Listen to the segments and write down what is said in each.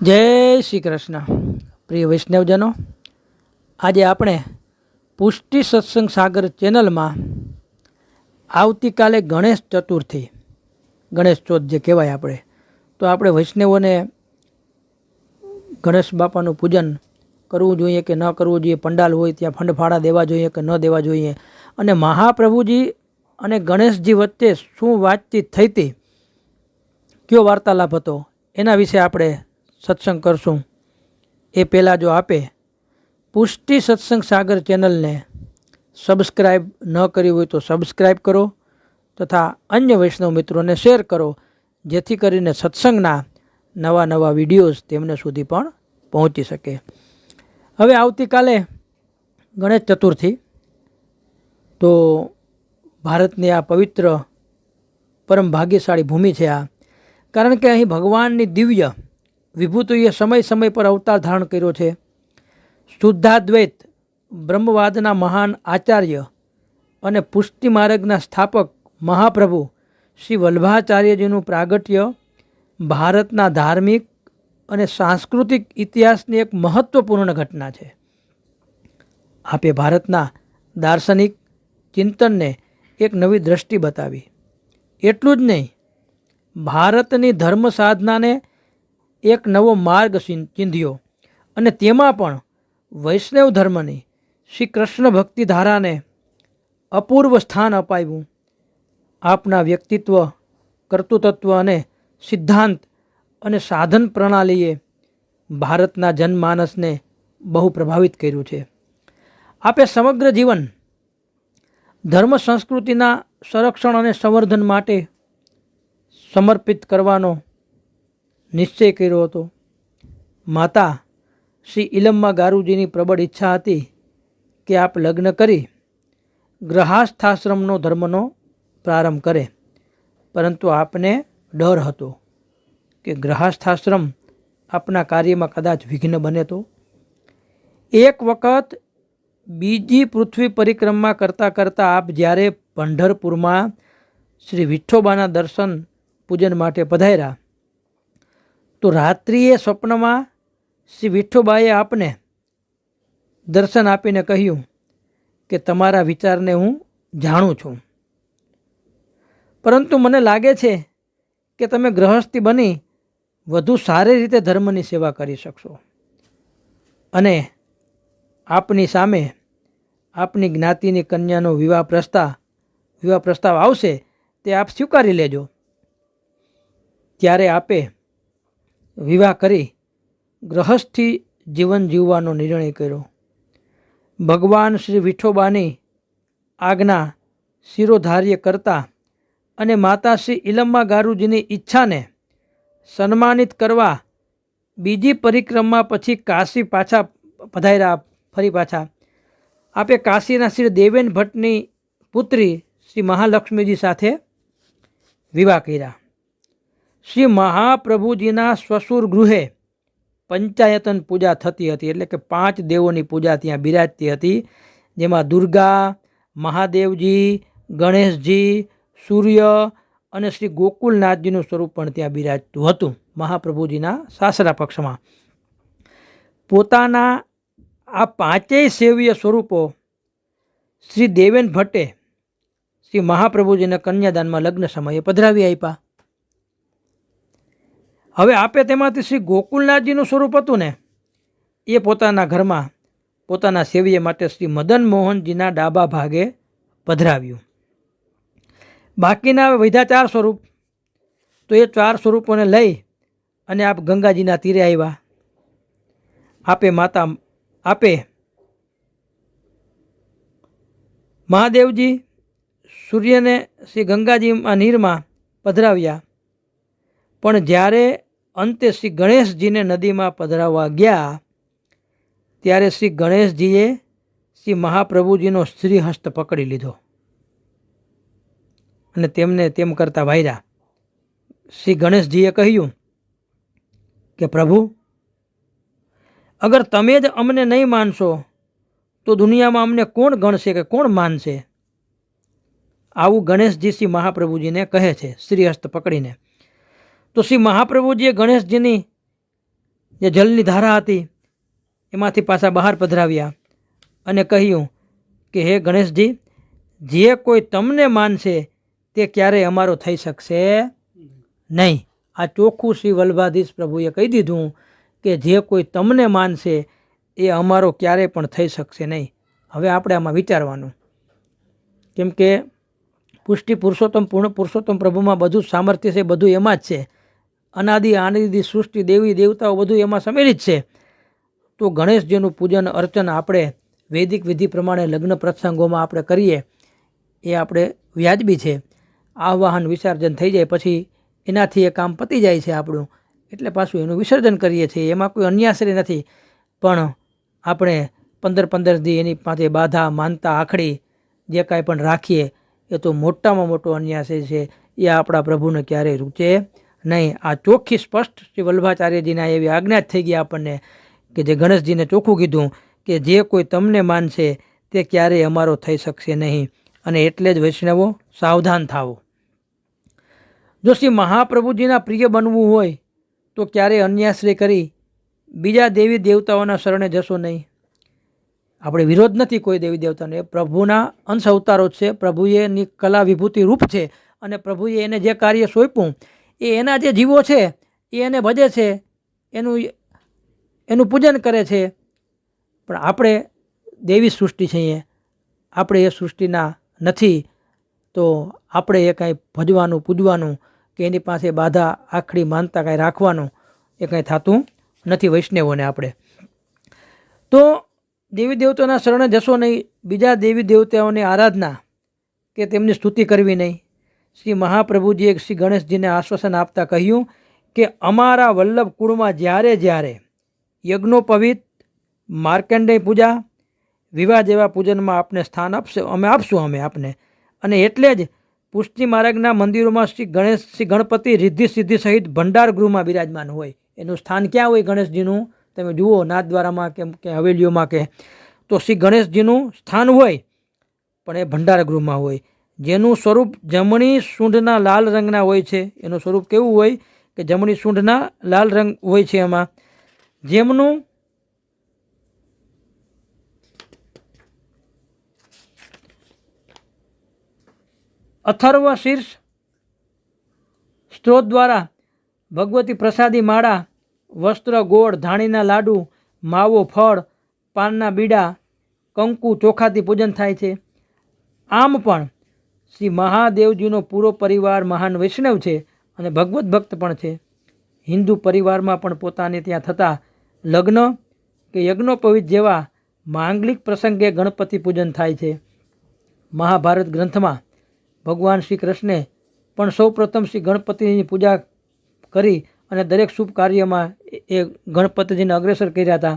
જય શ્રી કૃષ્ણ. પ્રિય વૈષ્ણવજનો, આજે આપણે પુષ્ટિ સત્સંગ સાગર ચેનલમાં આવતીકાલે ગણેશ ચતુર્થી, ગણેશ ચોથ જે કહેવાય આપણે, તો આપણે વૈષ્ણવોને ગણેશ બાપાનું પૂજન કરવું જોઈએ કે ન કરવું જોઈએ, પંડાલ હોય ત્યાં ફંડફાળા દેવા જોઈએ કે ન દેવા જોઈએ, અને મહાપ્રભુજી અને ગણેશજી વચ્ચે શું વાતચીત થઈ હતી, કયો વાર્તાલાપ હતો, એના વિશે આપણે સત્સંગ કરશું. એ પહેલાં જો આપે, પુષ્ટિ સત્સંગ સાગર ચેનલને સબસ્ક્રાઈબ ન કરી હોય તો સબસ્ક્રાઈબ કરો તથા અન્ય વૈષ્ણવ મિત્રોને શેર કરો, જેથી કરીને સત્સંગના નવા નવા વિડીયોઝ તેમને સુધી પણ પહોંચી શકે. હવે આવતીકાલે ગણેશ ચતુર્થી, તો ભારતની આ પવિત્ર પરમ ભાગ્યશાળી ભૂમિ છે આ. કારણ કે અહીં ભગવાનની દિવ્ય વિભૂતિએ સમય સમય પર અવતાર ધારણ કર્યો છે. શુદ્ધાદ્વૈત બ્રહ્મવાદના મહાન આચાર્ય અને પુષ્ટિ માર્ગના સ્થાપક મહાપ્રભુ શ્રી વલ્ભાચાર્યજીનું પ્રાગટ્ય ભારતના ધાર્મિક અને સાંસ્કૃતિક ઇતિહાસની એક મહત્વપૂર્ણ ઘટના છે. આપે ભારતના દાર્શનિક ચિંતનને એક નવી દ્રષ્ટિ બતાવી. એટલું જ નહીં, ભારતની ધર્મ સાધનાને એક નવો માર્ગ ચિંધ્યો. અને તેમાં પણ વૈષ્ણવ ધર્મની શ્રી કૃષ્ણ ભક્તિ ધારાને અપૂર્વ સ્થાન અપાવ્યું. આપના વ્યક્તિત્વ, કર્તૃતત્વ અને સિદ્ધાંત અને સાધન પ્રણાલીએ ભારતના જનમાનસને બહુ પ્રભાવિત કર્યું છે. આપે સમગ્ર જીવન ધર્મ સંસ્કૃતિના સંરક્ષણ અને સંવર્ધન માટે સમર્પિત કરવાનો નિશ્ચય કર્યો હતો. માતા, શ્રી ઇલમ્મા ગારુજીની પ્રબળ ઈચ્છા હતી કે આપ લગ્ન કરી ગ્રહાસ્થાશ્રમનો ધર્મનો પ્રારંભ કરે. પરંતુ આપને ડર હતો કે ગ્રહાસ્થાશ્રમ આપના કાર્યમાં કદાચ વિઘ્ન બને તો. એક વખત બીજી પૃથ્વી પરિક્રમા કરતાં કરતાં આપ જ્યારે પંઢરપુરમાં શ્રી વિઠ્ઠોબાના દર્શન પૂજન માટે પધાર્યા તો રાત્રિએ સ્વપ્નમાં શ્રી વિઠ્ઠુબાએ આપને દર્શન આપીને કહ્યું કે તમારા વિચારને હું જાણું છું. પરંતુ મને લાગે છે કે તમે ગ્રહસ્થી બની વધુ સારી રીતે ધર્મની સેવા કરી શકશો અને આપની સામે આપની જ્ઞાતિની કન્યાનો વિવાહ પ્રસ્તાવ વિવાહ પ્રસ્તાવ આવશે તે આપ સ્વીકારી લેજો. ત્યારે આપે વિવાહ કરી ગ્રહસ્થી જીવન જીવવાનો નિર્ણય કર્યો. ભગવાન શ્રી વિઠોબાની આજ્ઞા શિરોધાર્ય કરતા અને માતા શ્રી ઇલમ્મા ગારુજીની ઈચ્છાને સન્માનિત કરવા બીજી પરિક્રમા પછી કાશી પાછા પધાર્યા, ફરી પાછા. આપે કાશીના શ્રી દેવેન ભટ્ટની પુત્રી શ્રી મહાલક્ષ્મીજી સાથે વિવાહ કર્યા. શ્રી મહાપ્રભુજીના સ્વસુર ગૃહે પંચાયતન પૂજા થતી હતી. એટલે કે પાંચ દેવોની પૂજા ત્યાં બિરાજતી હતી. જેમાં દુર્ગા, મહાદેવજી, ગણેશજી, સૂર્ય અને શ્રી ગોકુલનાથજીનું સ્વરૂપ પણ ત્યાં બિરાજતું હતું મહાપ્રભુજીના સાસરા પક્ષમાં. પોતાના આ પાંચેય સેવ્ય સ્વરૂપો શ્રી દેવેન ભટ્ટે શ્રી મહાપ્રભુજીને કન્યાદાનમાં લગ્ન સમયે પધરાવી આપ્યા. હવે આપે તેમાંથી શ્રી ગોકુલનાથજીનું સ્વરૂપ હતું ને? એ પોતાના ઘરમાં પોતાના સેવીએ માટે શ્રી મદન મોહનજીના ડાબા ભાગે પધરાવ્યું. બાકીના વૈધા ચાર સ્વરૂપ. તો એ ચાર સ્વરૂપોને લઈ અને આપ ગંગાજીના તીરે આવ્યા. આપે માતા, આપે મહાદેવજી સૂર્યને શ્રી ગંગાજીમાં નીરમાં પધરાવ્યા. પણ જ્યારે અંતે શ્રી ગણેશજીને નદીમાં પધરાવવા ગયા, ત્યારે શ્રી ગણેશજીએ શ્રી મહાપ્રભુજીનો શ્રીહસ્ત પકડી લીધો. અને તેમને તેમ કરતા વાયરા, શ્રી ગણેશજીએ કહ્યું કે, પ્રભુ, અગર તમે જ અમને નહીં માનશો, તો દુનિયામાં અમને કોણ ગણશે કે કોણ માનશે? આવું ગણેશજી શ્રી મહાપ્રભુજીને કહે છે, શ્રીહસ્ત પકડીને. તો શ્રી મહાપ્રભુજીએ ગણેશજીની જે જલની ધારા હતી, એમાંથી પાછા બહાર પધરાવ્યા અને કહ્યું કે, હે ગણેશજી, જે કોઈ તમને માનશે, તે ક્યારેય અમારો થઈ શકશે નહીં. આ ચોખ્ખું શ્રી વલ્ભાધીશ પ્રભુએ કહી દીધું કે, જે કોઈ તમને માનશે, એ અમારો ક્યારેય પણ થઈ શકશે નહીં. હવે આપણે આમાં વિચારવાનું. કેમ કે પુષ્ટિ પુરુષોત્તમ પૂર્ણ પુરુષોત્તમ પ્રભુમાં બધું સામર્થ્ય છે, બધું એમાં જ છે. અનાદિ, આનંદી, સૃષ્ટિ, દેવી, દેવતાઓ બધું એમાં સમેલિત છે. તો ગણેશજીનું પૂજન, અર્ચન આપણે વૈદિક વિધિ પ્રમાણે લગ્ન પ્રસંગોમાં આપણે કરીએ, એ આપણે વ્યાજબી છે. આવાહન, વિસર્જન થઈ જાય પછી એનાથી એ કામ પતી જાય છે આપણું. એટલે પાછું એનું વિસર્જન કરીએ છીએ. એમાં કોઈ અન્યાશ્રય નથી. પણ આપણે પંદર પંદર દી એની પાસે બાધા, માનતા, આખડી જે કાંઈ પણ રાખીએ, એ તો મોટામાં મોટો અન્યાય છે. એ આપણા પ્રભુને ક્યારેય રૂચે નહીં, આ ચોખ્ખી સ્પષ્ટ શ્રી વલ્ભાચાર્યજીના એવી આજ્ઞા જ થઈ ગઈ આપણને કે જે ગણેશજીને ચોખ્ખું કીધું કે જે કોઈ તમને માનશે તે ક્યારેય અમારો થઈ શકશે નહીં. અને એટલે જ વૈષ્ણવો સાવધાન થાવો. જો શ્રી મહાપ્રભુજીના પ્રિય બનવું હોય, તો ક્યારેય અન્યાશ્રય કરી બીજા દેવી દેવતાઓના શરણે જશો નહીં. આપણે વિરોધ નથી કોઈ દેવી દેવતાનો. એ પ્રભુના અંશ અવતારો છે. પ્રભુએ એની કલા વિભૂતિ રૂપ છે. અને પ્રભુએ એને જે કાર્ય સોંપ્યું એ એના જે જીવો છે, એ એને ભજે છે, એનું એનું પૂજન કરે છે. પણ આપણે દેવી સૃષ્ટિ છીએ આપણે એ સૃષ્ટિના નથી. તો આપણે એ કાંઈ ભજવાનું, પૂજવાનું કે એની પાસે બાધા, આખડી, માનતા કાંઈ રાખવાનું એ કાંઈ થતું નથી વૈષ્ણવોને આપણે. તો દેવી દેવતાઓના શરણે જશો નહીં. બીજા દેવી દેવતાઓની આરાધના કે તેમની સ્તુતિ કરવી નહીં. શ્રી મહાપ્રભુજીએ શ્રી ગણેશજીને આશ્વાસન આપતા કહ્યું કે અમારા વલ્લભ કુળમાં જ્યારે જ્યારે યજ્ઞોપવિત માર્કંડેય પૂજા, વિવાહ જેવા પૂજનમાં આપને સ્થાન આપશે, અમે આપશું અમે આપને. અને એટલે જ પુષ્ટિ માર્ગના મંદિરોમાં શ્રી ગણેશ, શ્રી ગણપતિ રિદ્ધિ સિદ્ધિ સહિત ભંડાર ગૃહમાં બિરાજમાન હોય. એનું સ્થાન ક્યાં હોય ગણેશજીનું? તમે જુઓ નાથદ્વારામાં કે કે હવેલીઓમાં કે. તો શ્રી ગણેશજીનું સ્થાન હોય, પણ એ ભંડાર ગૃહમાં હોય. જેનું સ્વરૂપ જમણી સૂંઢના લાલ રંગના હોય છે. એનું સ્વરૂપ કેવું હોય કે જમણી સૂંઢના લાલ રંગ હોય છે એમાં. જેમનું અથર્વ શીર્ષ સ્ત્રોત દ્વારા ભગવતી પ્રસાદી માળા, વસ્ત્ર, ગોળ, ધાણીના લાડુ, માવો, ફળ, પાનના બીડા, કંકુ, ચોખાથી પૂજન થાય છે. આમ પણ શ્રી મહાદેવજીનો પૂરો પરિવાર મહાન વૈષ્ણવ છે અને ભગવત ભક્ત પણ છે. હિન્દુ પરિવારમાં પણ પોતાને ત્યાં થતા લગ્ન કે યજ્ઞોપવિત જેવા માંગલિક પ્રસંગે ગણપતિ પૂજન થાય છે. મહાભારત ગ્રંથમાં ભગવાન શ્રી કૃષ્ણે પણ સૌ પ્રથમ શ્રી ગણપતિની પૂજા કરી અને દરેક શુભ કાર્યમાં એ ગણપતિજીને અગ્રેસર કર્યા હતા.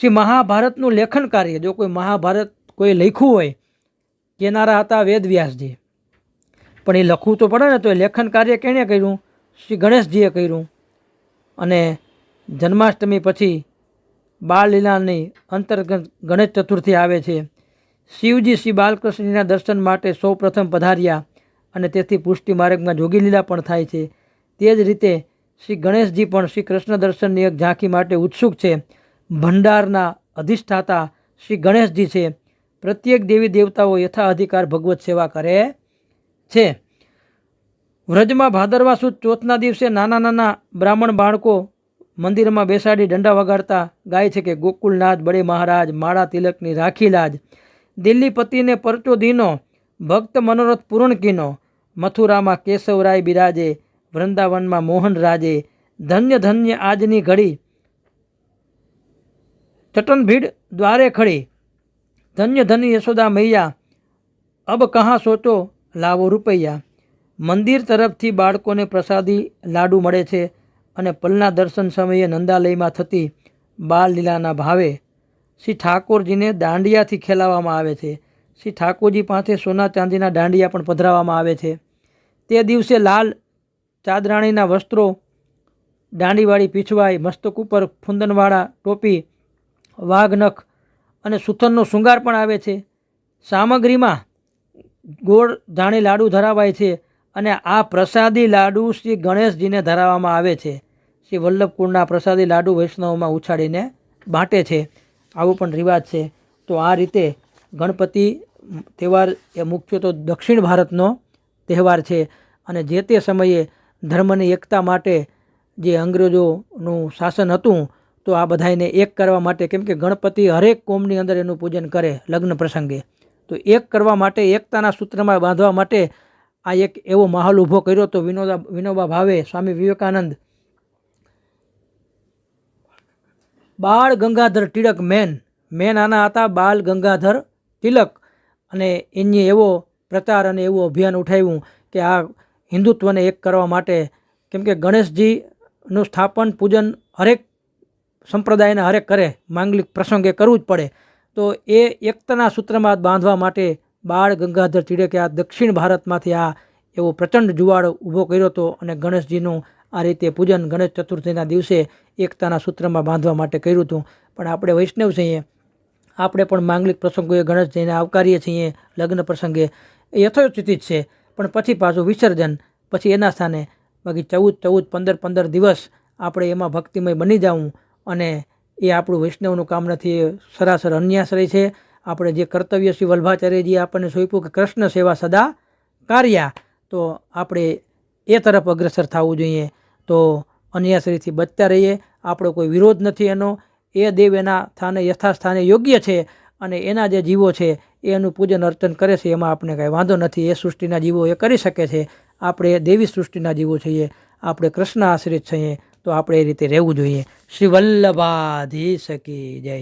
શ્રી મહાભારતનું લેખન કાર્ય, જો કોઈ મહાભારત કોઈ લખ્યું હોય કેનારા હતા વેદવ્યાસજી પણ એ લખવું તો પડે ને, તો એ લેખન કાર્ય કેણે કર્યું? શ્રી ગણેશજીએ કર્યું. અને જન્માષ્ટમી પછી બાળલીલાની અંતર્ગત ગણેશ ચતુર્થી આવે છે. શિવજી શ્રી બાલકૃષ્ણજીના દર્શન માટે સૌ પ્રથમ પધાર્યા અને તેથી પુષ્ટિ માર્ગમાં જોગી લીલા પણ થાય છે. તે જ રીતે શ્રી ગણેશજી પણ શ્રી કૃષ્ણ દર્શનની એક ઝાંખી માટે ઉત્સુક છે. ભંડારના અધિષ્ઠાતા શ્રી ગણેશજી છે. પ્રત્યેક દેવી દેવતાઓ યથા અધિકાર ભગવત સેવા કરે છે. વ્રજમાં ભાદરવા સુદ ચોથના દિવસે નાના નાના બ્રાહ્મણ બાળકો મંદિરમાં બેસાડી દંડા વગાડતા ગાય છે કે ગોકુલનાથ બડે મહારાજ, માળા તિલકની રાખી લાજ. દિલ્હી પતિને પરચો દીનો, ભક્ત મનોરથ પૂર્ણ કીનો. મથુરામાં કેશવરાય બિરાજે, વૃંદાવનમાં મોહન રાજે. ધન્ય ધન્ય આજની ઘડી. ચટન ભીડ દ્વારે ખડી. ધન્ય ધન્ય યશોદા મૈયા, અબ કહા સોચો લાવો રૂપૈયા. મંદિર તરફથી બાળકોને પ્રસાદી લાડુ મળે છે અને પલના દર્શન સમયે નંદાલયમાં થતી બાળલીલાના ભાવે શ્રી ઠાકોરજીને દાંડિયાથી ખેલાવવામાં આવે છે. શ્રી ઠાકોરજી પાસે સોના ચાંદીના દાંડિયા પણ પધરાવવામાં આવે છે. તે દિવસે લાલ ચાદરાણીના વસ્ત્રો દાંડીવાળી પીછવાઈ મસ્તક ઉપર ફુંદનવાળા ટોપી, વાઘનખ અને સુથનનો શૃંગાર પણ આવે છે. સામગ્રીમાં ગોળ ધાણી લાડુ ધરાવાય છે અને આ પ્રસાદી લાડુ શ્રી ગણેશજીને ધરાવવામાં આવે છે. શ્રી વલ્લભકુંડના પ્રસાદી લાડુ વૈષ્ણવમાં ઉછાળીને બાંટે છે. આવો પણ રિવાજ છે. તો આ રીતે ગણપતિ તહેવાર એ મુખ્ય તો દક્ષિણ ભારતનો તહેવાર છે અને જે તે સમયે ધર્મની એકતા માટે જે અંગ્રેજોનું શાસન હતું તો આ બધાને એક કરવા માટે કેમ કે ગણપતિ હરેક કોમની અંદર એનું પૂજન કરે લગ્ન પ્રસંગે. તો એક કરવા માટે એકતાના સૂત્રમાં બાંધવા માટે આ એક એવો માહોલ ઊભો કર્યો તો વિનોદા, વિનોબા ભાવે, સ્વામી વિવેકાનંદ. બાળ ગંગાધર તિલક મેન મેન આના હતા, બાળ ગંગાધર તિલક. અને એની એવો પ્રચાર અને એવું અભિયાન ઉઠાવ્યું કે આ હિન્દુત્વને એક કરવા માટે કેમ કે ગણેશજીનું સ્થાપન, પૂજન હરેક સંપ્રદાયને હરેક કરે માંગલિક પ્રસંગે કરવું જ પડે. તો એ એકતાના સૂત્રમાં બાંધવા માટે બાળ ગંગાધર તિળકે આ દક્ષિણ ભારતમાંથી આ એવો પ્રચંડ જુવાળ ઊભો કર્યો હતો અને ગણેશજીનું આ રીતે પૂજન ગણેશ ચતુર્થીના દિવસે એકતાના સૂત્રમાં બાંધવા માટે કર્યું હતું. પણ આપણે વૈષ્ણવ છીએ. આપણે પણ માંગલિક પ્રસંગોએ ગણેશજીને આવકારીએ છીએ. લગ્ન પ્રસંગે એ યથોચિત જ છે. પણ પછી પાછું વિસર્જન, પછી એના સ્થાને બાકી ચૌદ ચૌદ, પંદર પંદર દિવસ આપણે એમાં ભક્તિમય બની જવું. અને એ આપણું વૈષ્ણવનું કામ નથી, એ સરાસર અન્યાશ્રય છે. આપણે જે કર્તવ્ય શ્રી વલ્ભાચાર્યજીએ આપણને સોંપ્યું કે કૃષ્ણ સેવા સદા કાર્યા, તો આપણે એ તરફ અગ્રસર થવું જોઈએ. તો અન્યાશ્રયથી બચતા રહીએ. આપણો કોઈ વિરોધ નથી એનો. એ દેવ એના સ્થાને યથાસ્થાને યોગ્ય છે અને એના જે જીવો છે, એ એનું પૂજન અર્ચન કરે છે, એમાં આપણે કાંઈ વાંધો નથી. એ સૃષ્ટિના જીવો એ કરી શકે છે. આપણે દેવી સૃષ્ટિના જીવો છીએ. આપણે કૃષ્ણ આશ્રિત છીએ. તો આપણે એ રીતે રહેવું જોઈએ. શ્રી વલ્લભાધી શકી જય.